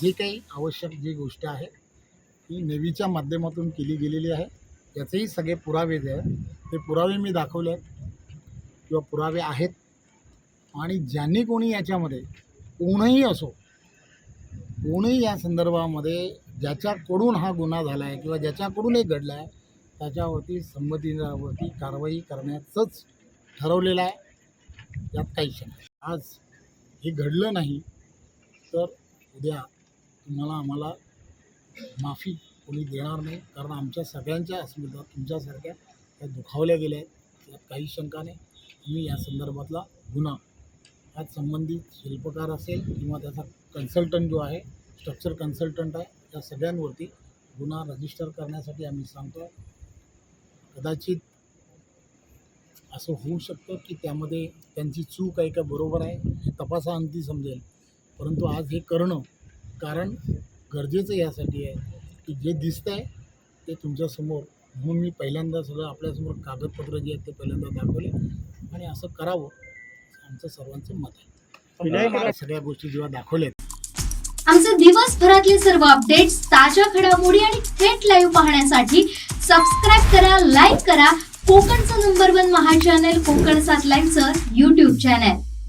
जे काही आवश्यक जी गोष्ट आहे ती नेव्हीच्या माध्यमातून केली गेलेली आहे. याचेही सगळे पुरावे जे आहेत ते पुरावे मी दाखवले आहेत किंवा पुरावे आहेत. आणि ज्यांनी कोणी याच्यामध्ये कोणही असो कोणीही या संदर्भामध्ये ज्याच्याकडून हा गुन्हा झाला आहे किंवा ज्याच्याकडूनही घडला आहे त्याच्यावरती संमतीवरती कारवाई करण्याचंच ठरवलेलं आहे. यात काही शंका नाही. आज हे घडलं नाही तर उद्या तुम्हाला आम्हाला माफी कोणी देणार नाही. कारण आमच्या सगळ्यांच्या अस्मिता तुमच्यासारख्या त्या दुखावल्या गेल्या आहेत. यात काही शंका नाही. मी या संदर्भातला गुन्हा यात संबंधित शिल्पकार असेल किंवा त्याचा कन्सल्टंट जो आहे स्ट्रक्चर कन्सल्टंट आहे त्या सगळ्यांवरती गुन्हा रजिस्टर करण्यासाठी आम्ही सांगतो कदाचित असं होऊ शकतं की त्यामध्ये त्यांची चूक आहे का बरोबर आहे हे तपासाअंती समजेल. परंतु आज हे करणं कारण गरजेचं यासाठी आहे की जे दिसतं आहे ते तुमच्यासमोर. म्हणून मी पहिल्यांदा सगळं आपल्यासमोर कागदपत्र जे आहेत ते पहिल्यांदा दाखवले आणि असं करावं आमचं सर्वांचं मत आहे. सगळ्या गोष्टी जेव्हा दाखवल्या आमचे दिवसभरातले सर्व अपडेट्स ताज्या घडामोडी आणि थेट लाईव्ह पाहण्यासाठी सबस्क्राईब करा लाईक करा. कोकणचं नंबर वन महा चॅनल कोकण सात लाईव्हचं युट्यूब चॅनल